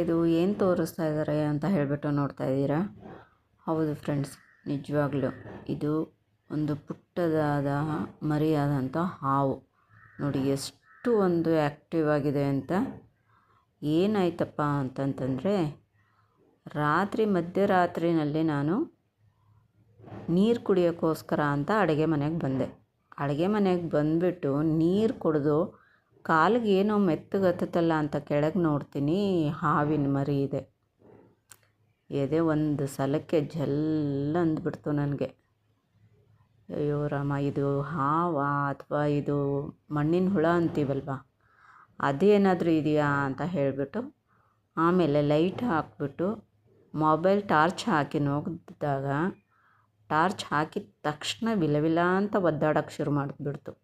ಇದು ಏನು ತೋರಿಸ್ತಾ ಇದ್ದಾರೆ ಅಂತ ಹೇಳಿಬಿಟ್ಟು ನೋಡ್ತಾ ಇದ್ದೀರಾ? ಹೌದು ಫ್ರೆಂಡ್ಸ್ ನಿಜವಾಗ್ಲೂ ಇದು ಒಂದು ಪುಟ್ಟದಾದ ಮರಿಯಾದಂಥ ಹಾವು. ನೋಡಿ, ಎಷ್ಟು ಒಂದು ಆ್ಯಕ್ಟಿವ್ ಆಗಿದೆ ಅಂತ. ಏನಾಯ್ತಪ್ಪ ಅಂತಂತಂದರೆ, ರಾತ್ರಿ ಮಧ್ಯರಾತ್ರಿನಲ್ಲಿ ನಾನು ನೀರು ಕುಡಿಯೋಕ್ಕೋಸ್ಕರ ಅಂತ ಅಡುಗೆ ಮನೆಗೆ ಬಂದೆ. ಅಡುಗೆ ಮನೆಗೆ ಬಂದುಬಿಟ್ಟು ನೀರು ಕುಡಿದು ಕಾಲಿಗೆ ಏನೋ ಮೆತ್ತಗತ್ತಲ್ಲ ಅಂತ ಕೆಳಗೆ ನೋಡ್ತೀನಿ ಹಾವಿನ ಮರಿ ಇದೆ. ಎದೆ ಒಂದು ಸಲಕ್ಕೆ ಜಲ್ಲ ಅಂದ್ಬಿಡ್ತು ನನಗೆ. ಅಯ್ಯೋ ರಾಮ, ಇದು ಹಾವ ಅಥವಾ ಇದು ಮಣ್ಣಿನ ಹುಳ ಅಂತೀವಲ್ವ? ಅದೇನಾದರೂ ಇದೆಯಾ ಅಂತ ಹೇಳಿಬಿಟ್ಟು ಆಮೇಲೆ ಲೈಟ್ ಹಾಕ್ಬಿಟ್ಟು ಮೊಬೈಲ್ ಟಾರ್ಚ್ ಹಾಕಿ ನೋಡಿದಾಗ ಟಾರ್ಚ್ ಹಾಕಿದ ತಕ್ಷಣ ವಿಲವಿಲ ವಿಲ ಅಂತ ಒದ್ದಾಡೋಕ್ಕೆ ಶುರು ಮಾಡಿಬಿಡ್ತು.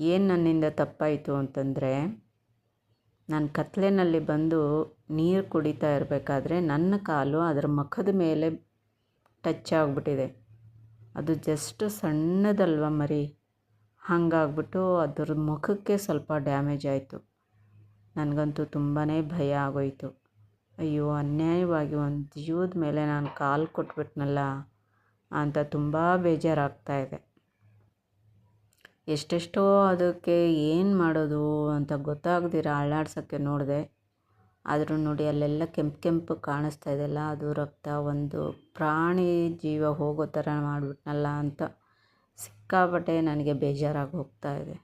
ಏನು ನನ್ನಿಂದ ತಪ್ಪಾಯಿತು ಅಂತಂದರೆ, ನಾನು ಕತ್ಲೆನಲ್ಲಿ ಬಂದು ನೀರು ಕುಡಿತಾ ಇರಬೇಕಾದ್ರೆ ನನ್ನ ಕಾಲು ಅದರ ಮುಖದ ಮೇಲೆ ಟಚ್ ಆಗಿಬಿಟ್ಟಿದೆ. ಅದು ಜಸ್ಟ್ ಸಣ್ಣದಲ್ವ ಮರಿ? ಹಾಗಾಗ್ಬಿಟ್ಟು ಅದ್ರ ಮುಖಕ್ಕೆ ಸ್ವಲ್ಪ ಡ್ಯಾಮೇಜ್ ಆಯಿತು. ನನಗಂತೂ ತುಂಬಾ ಭಯ ಆಗೋಯಿತು. ಅಯ್ಯೋ, ಅನ್ಯಾಯವಾಗಿ ಒಂದು ಜೀವದ ಮೇಲೆ ನಾನು ಕಾಲು ಕೊಟ್ಬಿಟ್ನಲ್ಲ. ಅಂತ ತುಂಬ ಬೇಜಾರಾಗ್ತಾ ಇದೆ. ಎಷ್ಟೆಷ್ಟೋ ಅದಕ್ಕೆ ಏನು ಮಾಡೋದು ಅಂತ ಗೊತ್ತಾಗ್ದಿರ ಅಳ್ಳಾಡ್ಸೋಕ್ಕೆ ನೋಡಿದೆ. ಆದರೂ ನೋಡಿ ಅಲ್ಲೆಲ್ಲ ಕೆಂಪು ಕೆಂಪು ಕಾಣಿಸ್ತಾ ಇದೆಯಲ್ಲ ಅದು ರಕ್ತ ಒಂದು ಪ್ರಾಣಿ ಜೀವ ಹೋಗೋ ಥರ ಮಾಡಿಬಿಟ್ನಲ್ಲ ಅಂತ ಸಿಕ್ಕಾಪಟ್ಟೆ ನನಗೆ ಬೇಜಾರಾಗಿ ಹೋಗ್ತಾ ಇದೆ.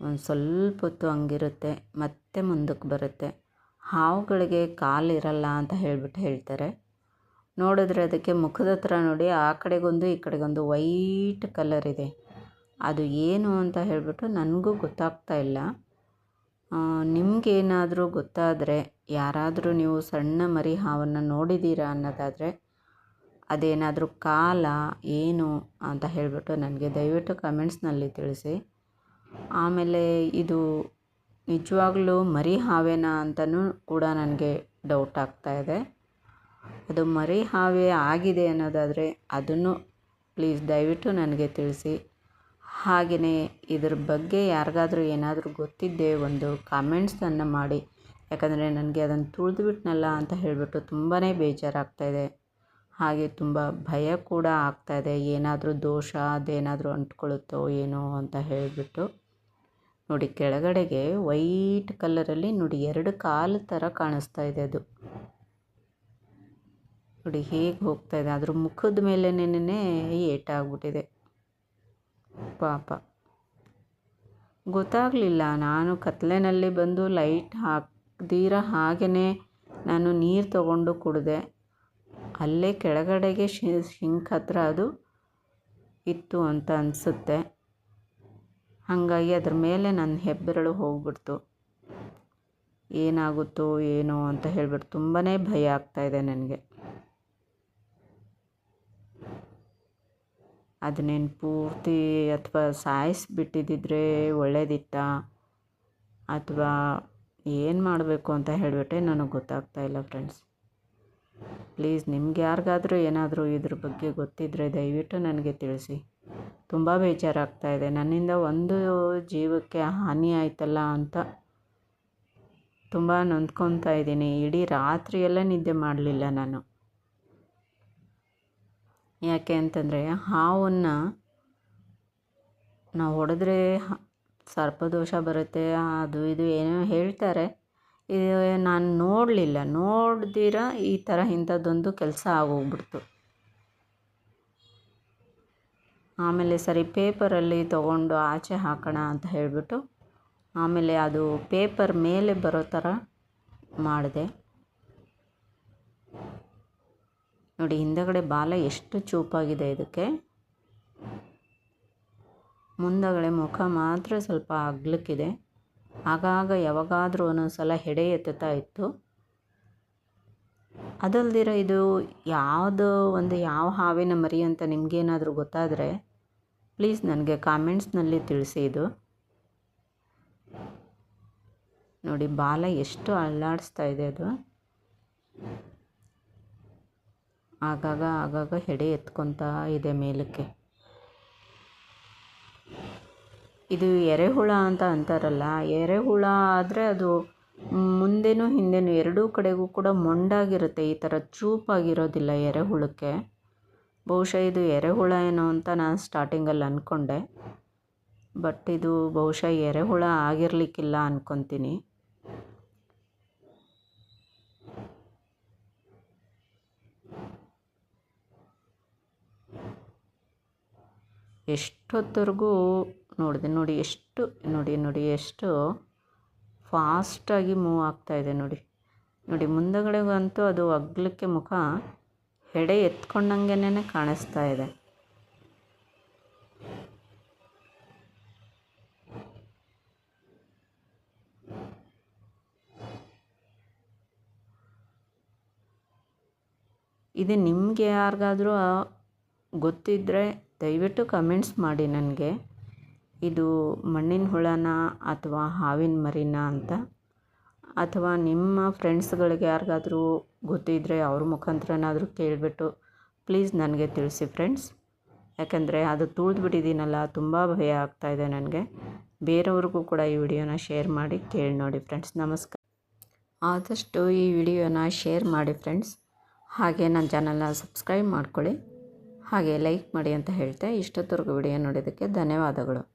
ಒಂದು ಸ್ವಲ್ಪ ಹೊತ್ತು ಹಂಗಿರುತ್ತೆ, ಮತ್ತೆ ಮುಂದಕ್ಕೆ ಬರುತ್ತೆ. ಹಾವುಗಳಿಗೆ ಕಾಲಿರಲ್ಲ ಅಂತ ಹೇಳ್ಬಿಟ್ಟು ಹೇಳ್ತಾರೆ. ನೋಡಿದ್ರೆ ಅದಕ್ಕೆ ಮುಖದ ಹತ್ರ ನೋಡಿ, ಆ ಕಡೆಗೊಂದು, ಈ ಕಡೆಗೊಂದು ವೈಟ್ ಕಲರ್ ಇದೆ. ಅದು ಏನು ಅಂತ ಹೇಳಿಬಿಟ್ಟು ನನಗೂ ಗೊತ್ತಾಗ್ತಾ ಇಲ್ಲ. ನಿಮಗೇನಾದರೂ ಗೊತ್ತಾದರೆ, ಯಾರಾದರೂ ನೀವು ಸಣ್ಣ ಮರಿ ಹಾವನ್ನು ನೋಡಿದ್ದೀರಾ ಅನ್ನೋದಾದರೆ, ಅದೇನಾದರೂ ಕಾಲ ಏನು ಅಂತ ಹೇಳಿಬಿಟ್ಟು ನನಗೆ ದಯವಿಟ್ಟು ಕಮೆಂಟ್ಸ್ನಲ್ಲಿ ತಿಳಿಸಿ. ಆಮೇಲೆ ಇದು ನಿಜವಾಗ್ಲೂ ಮರಿ ಹಾವೇನಾ ಅಂತಲೂ ಕೂಡ ನನಗೆ ಡೌಟ್ ಆಗ್ತಾ ಇದೆ. ಅದು ಮರಿ ಹಾವೇ ಆಗಿದೆ ಅನ್ನೋದಾದರೆ ಅದನ್ನು ಪ್ಲೀಸ್ ದಯವಿಟ್ಟು ನನಗೆ ತಿಳಿಸಿ. ಹಾಗೆಯೇ ಇದ್ರ ಬಗ್ಗೆ ಯಾರಿಗಾದರೂ ಏನಾದರೂ ಗೊತ್ತಿದ್ದೆ ಒಂದು ಕಾಮೆಂಟ್ಸನ್ನು ಮಾಡಿ. ಯಾಕಂದರೆ ನನಗೆ ಅದನ್ನು ತುಳಿದ್ಬಿಟ್ನಲ್ಲ ಅಂತ ಹೇಳಿಬಿಟ್ಟು ತುಂಬಾ ಬೇಜಾರಾಗ್ತಾಯಿದೆ ಹಾಗೆ ತುಂಬ ಭಯ ಕೂಡ ಆಗ್ತಾಯಿದೆ ಏನಾದರೂ ದೋಷ, ಅದೇನಾದರೂ ಅಂಟ್ಕೊಳ್ಳುತ್ತೋ ಏನೋ ಅಂತ ಹೇಳಿಬಿಟ್ಟು ನೋಡಿ ಕೆಳಗಡೆಗೆ ವೈಟ್ ಕಲ್ಲರಲ್ಲಿ ನೋಡಿ ಎರಡು ಕಾಲು ಥರ ಕಾಣಿಸ್ತಾ ಇದೆ ಅದು. ನೋಡಿ ಹೇಗೆ ಹೋಗ್ತಾ ಇದೆ. ಅದ್ರ ಮುಖದ ಮೇಲೇನೇ ಏಟಾಗ್ಬಿಟ್ಟಿದೆ ಪಾಪ. ಗೊತ್ತಾಗಲಿಲ್ಲ. ನಾನು ಕತ್ಲೆನಲ್ಲಿ ಬಂದು ಲೈಟ್ ಹಾಕ್ದಿರ ಹಾಗೆಯೇ ನಾನು ನೀರು ತಗೊಂಡು ಕುಡಿದೆ. ಅಲ್ಲೇ ಕೆಳಗಡೆಗೆ ಶಿಂಕ್ ಹತ್ರ ಅದು ಇತ್ತು ಅಂತ ಅನಿಸುತ್ತೆ. ಹಾಗಾಗಿ ಅದ್ರ ಮೇಲೆ ನನ್ನ ಹೆಬ್ಬೆರಳು ಹೋಗ್ಬಿಡ್ತು. ಏನಾಗುತ್ತೋ ಏನೋ ಅಂತ ಹೇಳ್ಬಿಟ್ಟು ತುಂಬಾ ಭಯ ಆಗ್ತಾಯಿದೆ ನನಗೆ. ಅದನ್ನೇನು ಪೂರ್ತಿ ಅಥವಾ ಸಾಯಿಸಿಬಿಟ್ಟಿದ್ದಿದ್ರೆ ಒಳ್ಳೇದಿತ್ತ? ಅಥವಾ ಏನು ಮಾಡಬೇಕು ಅಂತ ಹೇಳಿಬಿಟ್ಟೆ, ನನಗೆ ಗೊತ್ತಾಗ್ತಾ ಇಲ್ಲ ಫ್ರೆಂಡ್ಸ್. ಪ್ಲೀಸ್ ನಿಮ್ಗೆ ಯಾರಿಗಾದರೂ ಏನಾದರೂ ಇದ್ರ ಬಗ್ಗೆ ಗೊತ್ತಿದ್ದರೆ ದಯವಿಟ್ಟು ನನಗೆ ತಿಳಿಸಿ. ತುಂಬ ಬೇಜಾರಾಗ್ತಾ ಇದೆ. ನನ್ನಿಂದ ಒಂದು ಜೀವಕ್ಕೆ ಹಾನಿ ಆಯ್ತಲ್ಲ ಅಂತ ತುಂಬ ನೊಂದ್ಕೊತಾ ಇದ್ದೀನಿ. ಇಡೀ ರಾತ್ರಿಯೆಲ್ಲ ನಿದ್ದೆ ಮಾಡಲಿಲ್ಲ ನಾನು. ಯಾಕೆ ಅಂತಂದರೆ ಹಾವನ್ನು ನಾವು ಹೊಡೆದ್ರೆ ಸರ್ಪದೋಷ ಬರುತ್ತೆ, ಅದು ಇದು ಏನೋ ಹೇಳ್ತಾರೆ. ಇದು ನಾನು ನೋಡಲಿಲ್ಲ. ನೋಡ್ದಿರ ಈ ಥರ ಇಂಥದ್ದೊಂದು ಕೆಲಸ ಆಗೋಗ್ಬಿಡ್ತು. ಆಮೇಲೆ ಸರಿ, ಪೇಪರಲ್ಲಿ ತಗೊಂಡು ಆಚೆ ಹಾಕೋಣ ಅಂತ ಹೇಳಿಬಿಟ್ಟು ಆಮೇಲೆ ಅದು ಪೇಪರ್ ಮೇಲೆ ಬರೋ ಥರ ಮಾಡಿದೆ. ನೋಡಿ, ಹಿಂದಗಡೆ ಬಾಲ ಎಷ್ಟು ಚೂಪಾಗಿದೆ ಇದಕ್ಕೆ. ಮುಂದಗಡೆ ಮುಖ ಮಾತ್ರ ಸ್ವಲ್ಪ ಅಗ್ಲಕ್ಕಿದೆ. ಆಗಾಗ ಯಾವಾಗಾದರೂ ಒಂದೊಂದು ಸಲ ಹೆಡೆ ಎತ್ತುತ್ತಾ ಇತ್ತು. ಅದಲ್ದಿರೋ ಇದು ಯಾವುದು ಒಂದು ಯಾವ ಹಾವಿನ ಮರಿ ಅಂತ ನಿಮಗೇನಾದರೂ ಗೊತ್ತಾದರೆ ಪ್ಲೀಸ್ ನನಗೆ ಕಾಮೆಂಟ್ಸ್ನಲ್ಲಿ ತಿಳಿಸಿ ಇದು. ನೋಡಿ, ಬಾಲ ಎಷ್ಟು ಅಲ್ಲಾಡಿಸ್ತಾ ಇದೆ ಅದು. ಆಗಾಗ ಆಗಾಗ ಹೆಡೆ ಎತ್ಕೊತಾ ಇದೆ ಮೇಲಕ್ಕೆ. ಇದು ಎರೆಹುಳ ಅಂತ ಅಂತಾರಲ್ಲ, ಎರೆಹುಳ ಆದರೆ ಅದು ಮುಂದೆನೂ ಹಿಂದೆನೂ ಎರಡೂ ಕಡೆಗೂ ಕೂಡ ಮೊಂಡಾಗಿರುತ್ತೆ, ಈ ಥರ ಚೂಪಾಗಿರೋದಿಲ್ಲ ಎರೆಹುಳಕ್ಕೆ. ಬಹುಶಃ ಇದು ಎರೆಹುಳ ಏನೋ ಅಂತ ನಾನು ಸ್ಟಾರ್ಟಿಂಗಲ್ಲಿ ಅಂದ್ಕೊಂಡೆ ಬಟ್ ಇದು ಬಹುಶಃ ಎರೆಹುಳ ಆಗಿರಲಿಕ್ಕಿಲ್ಲ ಅಂದ್ಕೊತೀನಿ ಎಷ್ಟೊತ್ತವರೆಗೂ ನೋಡಿದೆ. ನೋಡಿ ಎಷ್ಟು, ನೋಡಿ ನೋಡಿ ಎಷ್ಟು ಫಾಸ್ಟಾಗಿ ಮೂವ್ ಆಗ್ತಾಯಿದೆ ನೋಡಿ. ನೋಡಿ ಮುಂದಗಡೆಗಂತೂ ಅದು ಅಗ್ಲಕ್ಕೆ ಮುಖ ಹೆಡೆ ಎತ್ಕೊಂಡಂಗೆನೇ ಕಾಣಿಸ್ತಾ ಇದೆ. ಇದು ನಿಮಗೆ ಯಾರಿಗಾದರೂ ಗೊತ್ತಿದ್ದರೆ ದಯವಿಟ್ಟು ಕಮೆಂಟ್ಸ್ ಮಾಡಿ ನನಗೆ. ಇದು ಮಣ್ಣಿನ ಹುಳನ ಅಥವಾ ಹಾವಿನ ಮರಿನಾ ಅಂತ. ಅಥವಾ ನಿಮ್ಮ ಫ್ರೆಂಡ್ಸ್ಗಳಿಗೆ ಯಾರಿಗಾದ್ರೂ ಗೊತ್ತಿದ್ದರೆ ಅವ್ರ ಮುಖಾಂತರನಾದರೂ ಕೇಳಿಬಿಟ್ಟು ಪ್ಲೀಸ್ ನನಗೆ ತಿಳಿಸಿ ಫ್ರೆಂಡ್ಸ್. ಯಾಕಂದರೆ ಅದು ತುಳಿದ್ಬಿಟ್ಟಿದ್ದೀನಲ್ಲ ತುಂಬ ಭಯ ಆಗ್ತಾಯಿದೆ ನನಗೆ. ಬೇರೆಯವ್ರಿಗೂ ಕೂಡ ಈ ವಿಡಿಯೋನ ಶೇರ್ ಮಾಡಿ ಕೇಳಿ ನೋಡಿ ಫ್ರೆಂಡ್ಸ್. ನಮಸ್ಕಾರ. ಆದಷ್ಟು ಈ ವಿಡಿಯೋನ ಶೇರ್ ಮಾಡಿ ಫ್ರೆಂಡ್ಸ್. ಹಾಗೆ ನನ್ನ ಚಾನಲ್ನ ಸಬ್ಸ್ಕ್ರೈಬ್ ಮಾಡ್ಕೊಳ್ಳಿ. ಹಾಗೆ ಲೈಕ್ ಮಾಡಿ ಅಂತ ಹೇಳ್ತೆ. ಇಷ್ಟೊತ್ತವರೆಗೂ ವಿಡಿಯೋ ನೋಡಿದ್ದಕ್ಕೆ ಧನ್ಯವಾದಗಳು.